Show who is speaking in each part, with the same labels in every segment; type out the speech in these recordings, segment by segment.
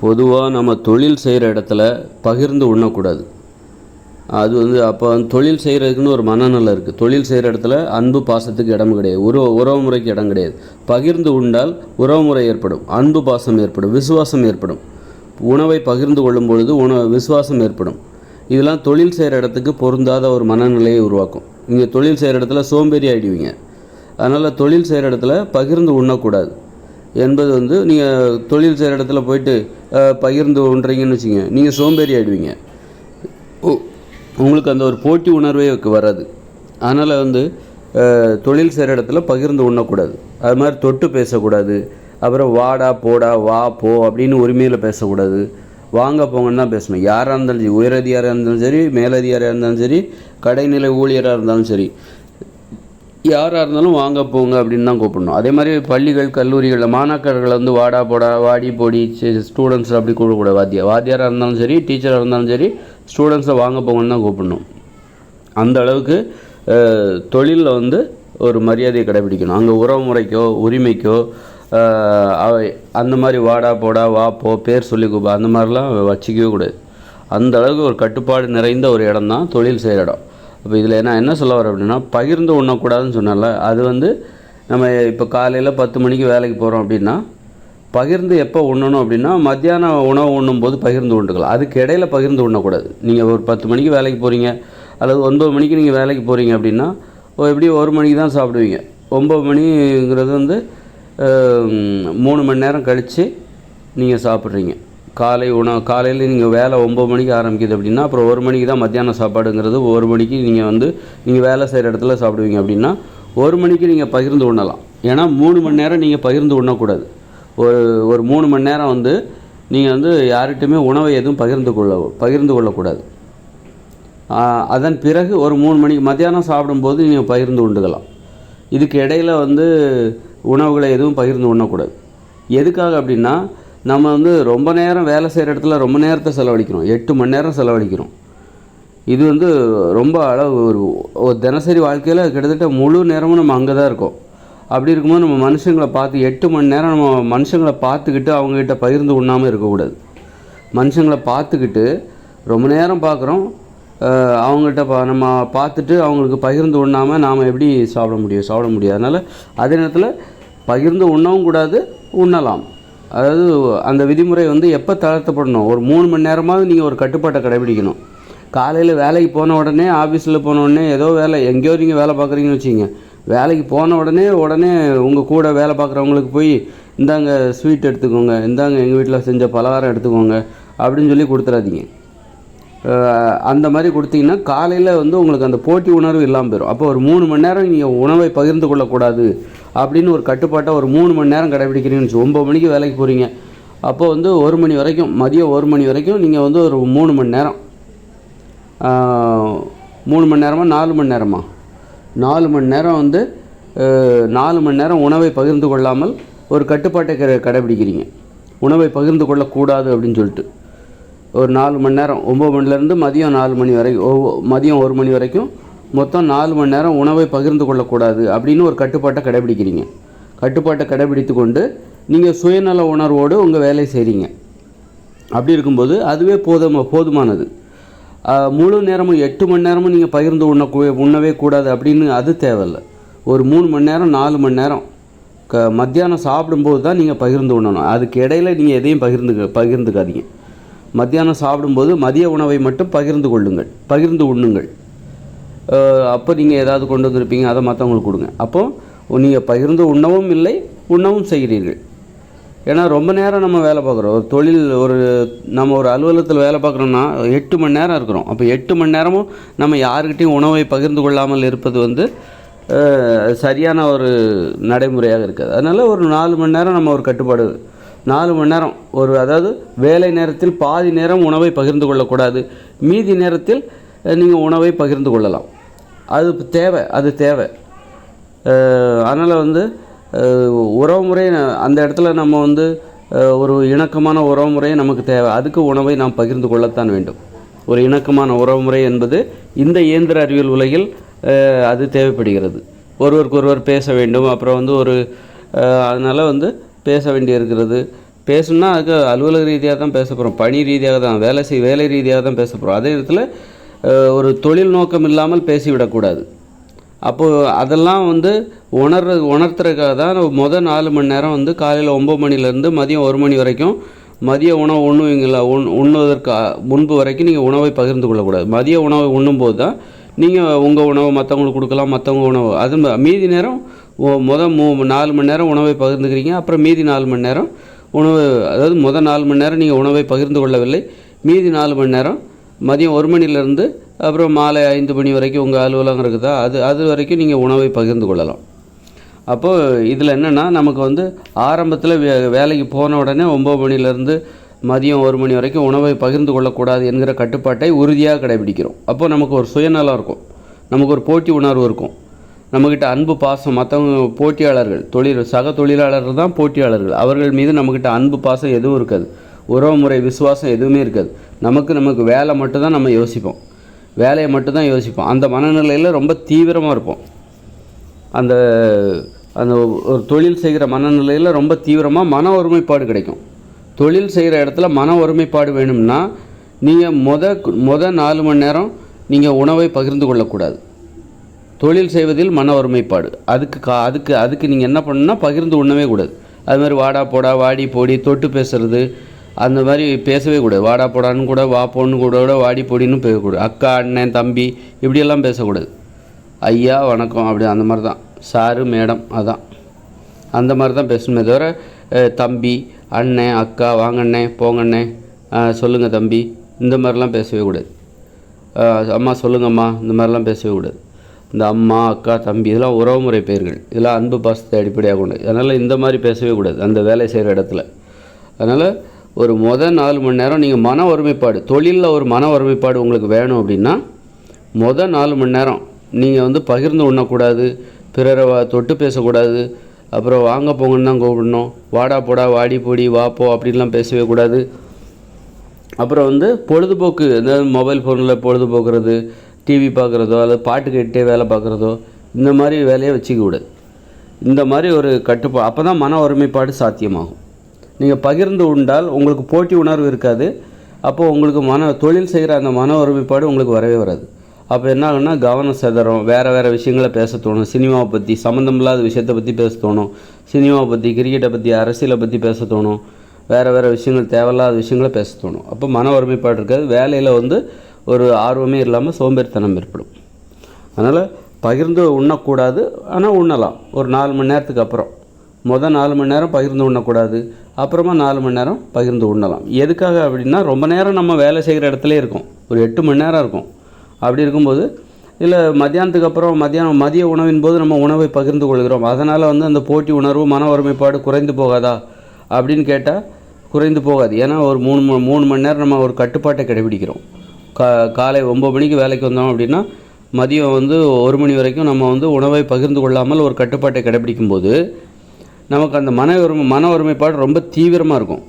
Speaker 1: பொதுவாக நம்ம தொழில் செய்கிற இடத்துல பகிர்ந்து உண்ணக்கூடாது. அது வந்து அப்போ வந்து தொழில் செய்கிறதுக்குன்னு ஒரு மனநலம் இருக்குது தொழில் செய்கிற இடத்துல அன்பு பாசத்துக்கு இடம் கிடையாது. உறவு உறவு முறைக்கு இடம் கிடையாது. பகிர்ந்து உண்டால் உறவு முறை ஏற்படும். அன்பு பாசம் ஏற்படும். விசுவாசம் ஏற்படும். உணவை பகிர்ந்து கொள்ளும் பொழுது உணவு விசுவாசம் ஏற்படும். இதெல்லாம் தொழில் செய்கிற இடத்துக்கு பொருந்தாத ஒரு மனநிலையை உருவாக்கும். நீங்கள் தொழில் செய்கிற இடத்துல சோம்பேறி ஆகிடுவீங்க அதனால் தொழில் செய்கிற இடத்துல பகிர்ந்து உண்ணக்கூடாது. என்பது வந்து நீங்கள் தொழில் செய்கிற இடத்துல போயிட்டு பகிர்ந்து உண்றீங்கன்னு வச்சுங்க நீங்கள் சோம்பேறி ஆகிடுவீங்க உங்களுக்கு அந்த ஒரு போட்டி உணர்வே வராது. அதனால் வந்து தொழில் செய்கிற இடத்துல பகிர்ந்து உண்ணக்கூடாது. அது மாதிரி தொட்டு பேசக்கூடாது. அப்புறம் வாடா போடா வா போ அப்படின்னு உரிமையில் பேசக்கூடாது. வாங்க போங்கன்னு தான் பேசணும். யாராக இருந்தாலும் சரி உயரதிகாரியாக இருந்தாலும் சரி மேலதிகாரியாக இருந்தாலும் சரி கடைநிலை ஊழியராக இருந்தாலும் சரி. யாராக இருந்தாலும் வாங்க போங்க அப்படின்னு தான் கூப்பிடணும். அதே மாதிரி பள்ளிகள் கல்லூரிகளில் மாணாக்கர்களை வந்து வாடா போடா வாடி போடி ஸ்டூடெண்ட்ஸ் அப்படி கூப்பிடக்கூடாது. வாத்தியா வாத்தியாராக இருந்தாலும் சரி டீச்சராக இருந்தாலும் சரி ஸ்டூடெண்ட்ஸை வாங்க போங்கன்னு தான் கூப்பிடணும். அந்த அளவுக்கு தொழிலில் வந்து ஒரு மரியாதையை கடைபிடிக்கணும். அங்கே உறவு முறைக்கோ உரிமைக்கோ அந்த மாதிரி வாடா போடா வா போ பேர் சொல்லி கூப்பா அந்த மாதிரிலாம் வச்சிக்கவே கூடாது. அந்த அளவுக்கு ஒரு கட்டுப்பாடு நிறைந்த ஒரு இடம் தான் தொழில் செய்கிற இடம். அப்போ இதில் நான் என்ன சொல்ல வரேன் அப்படின்னா பகிர்ந்து உண்ணக்கூடாதுன்னு சொன்னால அது வந்து நம்ம இப்போ காலையில் பத்து மணிக்கு வேலைக்கு போகிறோம் அப்படின்னா பகிர்ந்து எப்போ உண்ணணும் அப்படின்னா மத்தியான உணவு உண்ணும்போது பகிர்ந்து உண்டுக்கலாம். அதுக்கு இடையில பகிர்ந்து உண்ணக்கூடாது. நீங்கள் ஒரு பத்து மணிக்கு வேலைக்கு போகிறீங்க அல்லது ஒன்பது மணிக்கு நீங்கள் வேலைக்கு போகிறீங்க அப்படின்னா எப்படி ஒரு மணிக்கு தான் சாப்பிடுவீங்க. ஒம்பது மணிங்கிறது வந்து மூணு மணி நேரம் கழித்து நீங்கள் சாப்பிட்றீங்க. காலை உணவு காலையில் நீங்கள் வேலை ஒம்பது மணிக்கு ஆரம்பிக்குது அப்படின்னா அப்புறம் ஒரு மணிக்கு தான் மத்தியானம் சாப்பாடுங்கிறது ஒரு மணிக்கு நீங்கள் வந்து நீங்கள் வேலை செய்கிற இடத்துல சாப்பிடுவீங்க அப்படின்னா ஒரு மணிக்கு நீங்கள் பகிர்ந்து உண்ணலாம். ஏன்னா மூணு மணி நேரம் நீங்கள் பகிர்ந்து உண்ணக்கூடாது. ஒரு ஒரு மூணு மணி நேரம் வந்து நீங்கள் வந்து யார்கிட்டையுமே உணவை எதுவும் பகிர்ந்து கொள்ள பகிர்ந்து கொள்ளக்கூடாது. அதன் பிறகு ஒரு மூணு மணிக்கு மத்தியானம் சாப்பிடும்போது நீங்கள் பகிர்ந்து உண்டுக்கலாம் இதுக்கு இடையில வந்து உணவுகளை எதுவும் பகிர்ந்து உண்ணக்கூடாது. எதுக்காக அப்படின்னா நம்ம வந்து ரொம்ப நேரம் வேலை செய்கிற இடத்துல ரொம்ப நேரத்தை செலவழிக்கிறோம். எட்டு மணி நேரம் செலவழிக்கிறோம். இது வந்து ரொம்ப அளவு ஒரு தினசரி வாழ்க்கையில் கிட்டத்தட்ட முழு நேரமும் நம்ம அங்கே தான் இருக்கோம். அப்படி இருக்கும்போது நம்ம மனுஷங்களை பார்த்து எட்டு மணி நேரம் நம்ம மனுஷங்களை பார்த்துக்கிட்டு அவங்கக்கிட்ட பகிர்ந்து உண்ணாமல் இருக்கக்கூடாது. மனுஷங்களை பார்த்துக்கிட்டு ரொம்ப நேரம் பார்க்குறோம். அவங்ககிட்ட பா நம்ம பார்த்துட்டு அவங்களுக்கு பகிர்ந்து உண்ணாமல் நாம் எப்படி சாப்பிட முடியும் சாப்பிட முடியாது. அதனால் அதே நேரத்தில் பகிர்ந்து உண்ணவும் கூடாது உண்ணலாம். அதாவது அந்த விதிமுறை வந்து எப்போ தளர்த்தப்படணும்? ஒரு மூணு மணி நேரமாவது நீங்கள் ஒரு கட்டுப்பாட்டை கடைபிடிக்கணும். காலையில் வேலைக்கு போன உடனே ஆஃபீஸில் போன உடனே ஏதோ வேலை எங்கேயோ நீங்கள் வேலை பார்க்குறீங்கன்னு வச்சுங்க வேலைக்கு போன உடனே உடனே உங்கள் கூட வேலை பார்க்குறவங்களுக்கு போய் இந்தாங்க ஸ்வீட் எடுத்துக்கோங்க. இந்தாங்க எங்கள் வீட்டில் செஞ்ச பலகாரம் எடுத்துக்கோங்க. அப்படின்னு சொல்லி கொடுத்துறாதீங்க. அந்த மாதிரி கொடுத்தீங்கன்னா காலையில் வந்து உங்களுக்கு அந்த போட்டி உணர்வு இல்லாமல் போயிடும் அப்போ ஒரு மூணு மணி நேரம் நீங்கள் உணவை பகிர்ந்து கொள்ளக்கூடாது. அப்படின்னு ஒரு கட்டுப்பாட்டை ஒரு மூணு மணி நேரம் கடைபிடிக்கிறீங்கன்னு வச்சு ஒம்பது மணிக்கு வேலைக்கு போகிறீங்க அப்போ வந்து ஒரு மணி வரைக்கும் மதியம் ஒரு மணி வரைக்கும் நீங்கள் வந்து ஒரு மூணு மணி நேரம். மூணு மணி நேரமா நாலு மணி நேரமா? நாலு மணி நேரம் வந்து நாலு மணி நேரம் உணவை பகிர்ந்து கொள்ளாமல் ஒரு கட்டுப்பாட்டை க கடைபிடிக்கிறீங்க. உணவை பகிர்ந்து கொள்ளக்கூடாது அப்படின்னு சொல்லிட்டு. ஒரு நாலு மணி நேரம் ஒம்பது மணிலேருந்து மதியம் நாலு மணி வரைக்கும் மதியம் ஒரு மணி வரைக்கும் மொத்தம் நாலு மணி நேரம் உணவை பகிர்ந்து கொள்ளக்கூடாது அப்படின்னு ஒரு கட்டுப்பாட்டை கடைபிடிக்கிறீங்க. கட்டுப்பாட்டை கடைபிடித்து கொண்டு நீங்கள் சுயநல உணர்வோடு உங்கள் வேலையை செய்கிறீங்க அப்படி இருக்கும்போது அதுவே போதும் போதுமானது. முழு நேரமும் எட்டு மணி நேரமும் நீங்கள் பகிர்ந்து உண்ண உண்ணவே கூடாது அப்படின்னு அது தேவையில்ல. ஒரு மூணு மணி நேரம் நாலு மணி நேரம் க மத்தியானம் சாப்பிடும்போது தான் நீங்கள் பகிர்ந்து உண்ணணும். அதுக்கு இடையில் நீங்கள் எதையும் பகிர்ந்து பகிர்ந்துக்காதீங்க. மத்தியானம் சாப்பிடும்போது மதிய உணவை மட்டும் பகிர்ந்து கொள்ளுங்கள். பகிர்ந்து உண்ணுங்கள். அப்போ நீங்கள் ஏதாவது கொண்டு வந்திருப்பீங்க அதை மற்றவங்களுக்கு கொடுங்க. அப்போது நீங்கள் பகிர்ந்து உண்ணவும் இல்லை உண்ணவும் செய்கிறீர்கள். ஏன்னா ரொம்ப நேரம் நம்ம வேலை பார்க்குறோம். ஒரு தொழில் ஒரு நம்ம ஒரு அலுவலகத்தில் வேலை பார்க்குறோன்னா எட்டு மணி நேரம் இருக்கிறோம். அப்போ எட்டு மணி நேரமும் நம்ம யாருக்கிட்டையும் உணவை பகிர்ந்து கொள்ளாமல் இருப்பது வந்து சரியான ஒரு நடைமுறையாக இருக்குது. அதனால் ஒரு நாலு மணி நேரம் நம்ம ஒரு கட்டுப்பாடு நாலு மணி நேரம் ஒரு அதாவது வேலை நேரத்தில் பாதி நேரம் உணவை பகிர்ந்து கொள்ளக்கூடாது. மீதி நேரத்தில் நீங்கள் உணவை பகிர்ந்து கொள்ளலாம். அது தேவை அது தேவை. அதனால் வந்து உறவுமுறை அந்த இடத்துல நம்ம வந்து ஒரு இணக்கமான உறவுமுறை நமக்கு தேவை. அதுக்கு உணவை நாம் பகிர்ந்து கொள்ளத்தான் வேண்டும். ஒரு இணக்கமான உறவுமுறை என்பது இந்த இயந்திர அறிவியல் உலகில் அது தேவைப்படுகிறது. ஒருவருக்கு ஒருவர் பேச வேண்டும். அப்புறம் வந்து ஒரு அதனால் வந்து பேச வேண்டியிருக்கிறது. பேசணும்னா அதுக்கு அலுவலக ரீதியாக தான் பேச போகிறோம் பணி ரீதியாக தான் வேலை செய் வேலை ரீதியாக தான் பேச போகிறோம் அதே இடத்துல ஒரு தொழில் நோக்கம் இல்லாமல் பேசிவிடக்கூடாது. அப்போது அதெல்லாம் வந்து உணர்ற உணர்த்துறதுக்காக தான் முதல் நாலு மணி நேரம் வந்து காலையில் ஒம்பது மணிலேருந்து மதியம் ஒரு மணி வரைக்கும் மதிய உணவு உண்ணுவீங்களா உண் உண்ணுவதற்கு முன்பு வரைக்கும் நீங்கள் உணவை பகிர்ந்து கொள்ளக்கூடாது. மதிய உணவை உண்ணும்போது தான் நீங்கள் உங்கள் உணவு மற்றவங்களுக்கு கொடுக்கலாம் மற்றவங்க உணவு அது மீதி நேரம் மொதல் முத மூ நாலு மணி நேரம் உணவை பகிர்ந்துக்கிறீங்க அப்புறம் மீதி நாலு மணி நேரம் உணவு அதாவது முதல் நாலு மணி நேரம் நீங்கள் உணவை பகிர்ந்து கொள்ளவில்லை மீதி நாலு மணி நேரம் மதியம் ஒரு மணிலேருந்து அப்புறம் மாலை ஐந்து மணி வரைக்கும் உங்கள் அலுவலகம் இருக்குதா? அது அது வரைக்கும் நீங்கள் உணவை பகிர்ந்து கொள்ளலாம். அப்போது இதில் என்னென்னா நமக்கு வந்து ஆரம்பத்தில் வே வேலைக்கு போன உடனே ஒம்பது மணிலேருந்து மதியம் ஒரு மணி வரைக்கும் உணவை பகிர்ந்து கொள்ளக்கூடாது என்கிற கட்டுப்பாட்டை உறுதியாக கடைபிடிக்கிறோம். அப்போ நமக்கு ஒரு சுயநலம் இருக்கும். நமக்கு ஒரு போட்டி உணர்வு இருக்கும். நம்மக்கிட்ட அன்பு பாசம் மற்றவங்க போட்டியாளர்கள் தொழில் சக தொழிலாளர்கள் தான் போட்டியாளர்கள். அவர்கள் மீது நம்மக்கிட்ட அன்பு பாசம் எதுவும் இருக்காது. உறவு முறை விசுவாசம் எதுவுமே இருக்காது. நமக்கு நமக்கு வேலை மட்டும்தான் நம்ம யோசிப்போம். வேலையை மட்டும்தான் யோசிப்போம். அந்த மனநிலையில் ரொம்ப தீவிரமாக இருப்போம். அந்த அந்த ஒரு தொழில் செய்கிற மனநிலையில் ரொம்ப தீவிரமாக மன ஒருமைப்பாடு கிடைக்கும். தொழில் செய்கிற இடத்துல மன ஒருமைப்பாடு வேணும்னா நீங்கள் முத மொத நாலு மணி நேரம் நீங்கள் உணவை பகிர்ந்து கொள்ளக்கூடாது. தொழில் செய்வதில் மன ஒருமைப்பாடு. அதுக்கு கா அதுக்கு அதுக்கு நீங்கள் என்ன பண்ணணும்னா பகிர்ந்து உண்ணவே கூடாது. அது மாதிரி வாடா போடா வாடி போடி தொட்டு பேசுறது அந்த மாதிரி பேசவே கூடாது. வாடா போடான்னு கூட வா பொண்ணு கூட கூட வாடி பொடின்னு பேசக்கூடாது. அக்கா அண்ணன் தம்பி இப்படியெல்லாம் பேசக்கூடாது. ஐயா வணக்கம் அப்படி அந்த மாதிரி தான். சாரு மேடம் அதான். அந்த மாதிரி தான் பேசணுமே தவிர தம்பி அண்ணன் அக்கா வாங்கண்ணே போங்கண்ணே சொல்லுங்கள் தம்பி. இந்த மாதிரிலாம் பேசவே கூடாது. அம்மா சொல்லுங்கம்மா இந்த மாதிரிலாம் பேசவே கூடாது. இந்த அம்மா அக்கா தம்பி இதெல்லாம் உறவுமுறை பெயர்கள் இதெல்லாம் அன்பு பாசத்தை அடிப்படையாக கொண்டு அதனால் இந்த மாதிரி பேசவே கூடாது அந்த வேலை செய்கிற இடத்துல. அதனால் ஒரு முதல் நாலு மணி நேரம் நீங்கள் மன ஒருமைப்பாடு தொழிலில் ஒரு மன ஒருமைப்பாடு உங்களுக்கு வேணும் அப்படின்னா முதல் நாலு மணி நேரம் நீங்கள் வந்து பகிர்ந்து உண்ணக்கூடாது பிறரை தொட்டு பேசக்கூடாது அப்புறம் வாங்க போங்கன்னு தான் கூப்பிடணும் வாடா போடா வாடி போடி வாப்போ அப்படின்லாம் பேசவே கூடாது. அப்புறம் வந்து பொழுதுபோக்கு அதாவது மொபைல் ஃபோனில் பொழுதுபோக்குறது டிவி பார்க்குறதோ அல்லது பாட்டு கேட்டே வேலை பார்க்குறதோ இந்த மாதிரி வேலையை வச்சுக்க கூடாது. இந்த மாதிரி ஒரு கட்டுப்பா அப்போ தான் மன ஒருமைப்பாடு சாத்தியமாகும். நீங்கள் பகிர்ந்து உண்டால் உங்களுக்கு போட்டி உணர்வு இருக்காது. அப்போது உங்களுக்கு மன தொழில் செய்கிற அந்த மன ஒருமைப்பாடு உங்களுக்கு வரவே வராது. அப்போ என்ன ஆகுன்னா கவனம் செதறும். வேறு வேறு விஷயங்களை பேச தோணும். சினிமாவை பற்றி சம்மந்தமில்லாத விஷயத்தை பற்றி பேச தோணும். சினிமாவை பற்றி கிரிக்கெட்டை பற்றி அரசியலை பற்றி பேச தோணும். வேறு வேறு விஷயங்கள் தேவையில்லாத விஷயங்களை பேச தோணும். அப்போ மன ஒருமைப்பாடு இருக்காது. வேலையில் வந்து ஒரு ஆர்வமே இல்லாமல் சோம்பேறித்தனம் ஏற்படும். அதனால் பகிர்ந்து உண்ணக்கூடாது. ஆனால் உண்ணலாம். ஒரு நாலு மணி நேரத்துக்கு அப்புறம். மொதல் நாலு மணி நேரம் பகிர்ந்து உண்ணக்கூடாது. அப்புறமா நாலு மணி நேரம் பகிர்ந்து உண்ணலாம். எதுக்காக அப்படின்னா ரொம்ப நேரம் நம்ம வேலை செய்கிற இடத்துல இருக்கும். ஒரு எட்டு மணி நேரம் இருக்கும். அப்படி இருக்கும்போது இல்லை மத்தியானத்துக்கு அப்புறம் மத்தியானம் மதிய உணவின் போது நம்ம உணவை பகிர்ந்து கொள்கிறோம். அதனால் வந்து அந்த போட்டி உணர்வு மன ஒருமைப்பாடு குறைந்து போகாதா அப்படின்னு கேட்டால் குறைந்து போகாது. ஏன்னா ஒரு மூணு மூணு மணி நேரம் நம்ம ஒரு கட்டுப்பாட்டை கடைபிடிக்கிறோம். கா காலை ஒம்பது மணிக்கு வேலைக்கு வந்தோம் அப்படின்னா மதியம் வந்து ஒரு மணி வரைக்கும் நம்ம வந்து உணவை பகிர்ந்து கொள்ளாமல் ஒரு கட்டுப்பாட்டை கடைபிடிக்கும் போது நமக்கு அந்த மன ஒருமை மன ஒருமைப்பாடு ரொம்ப தீவிரமாக இருக்கும்.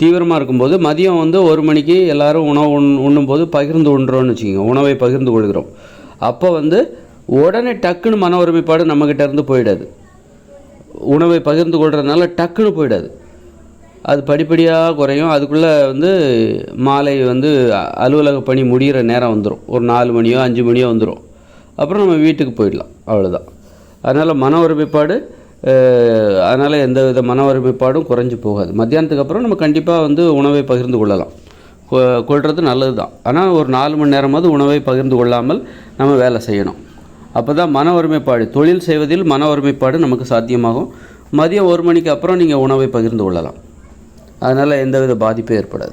Speaker 1: தீவிரமாக இருக்கும்போது மதியம் வந்து ஒரு மணிக்கு எல்லோரும் உணவு உண் உண்ணும்போது பகிர்ந்து உண்றோம்னு வச்சுக்கோங்க. உணவை பகிர்ந்து கொள்கிறோம். அப்போ வந்து உடனே டக்குன்னு மன ஒருமைப்பாடு நம்மக்கிட்ட இருந்து போயிடாது. உணவை பகிர்ந்து கொள்கிறதுனால டக்குன்னு போயிடாது. அது படிப்படியாக குறையும். அதுக்குள்ளே வந்து மாலை வந்து அலுவலக பணி முடிகிற நேரம் வந்துடும் ஒரு நாலு மணியோ அஞ்சு மணியோ வந்துடும் அப்புறம் நம்ம வீட்டுக்கு போயிடலாம். அவ்வளோதான் அதனால் மன ஒருமைப்பாடு அதனால் எந்த வித மன ஒருமைப்பாடும் குறைஞ்சி போகாது. மத்தியானத்துக்கு அப்புறம் நம்ம கண்டிப்பாக வந்து உணவை பகிர்ந்து கொள்ளலாம். கொ- கொள்வது நல்லது தான் ஆனால் ஒரு நாலு மணி நேரமாவது உணவை பகிர்ந்து கொள்ளாமல் நம்ம வேலை செய்யணும். அப்போ தான் மன ஒருமைப்பாடு தொழில் செய்வதில் மன ஒருமைப்பாடு நமக்கு சாத்தியமாகும். மதியம் ஒரு மணிக்கு அப்புறம் நீங்கள் உணவை பகிர்ந்து கொள்ளலாம். அதனால் எந்தவித பாதிப்பும் ஏற்படாது.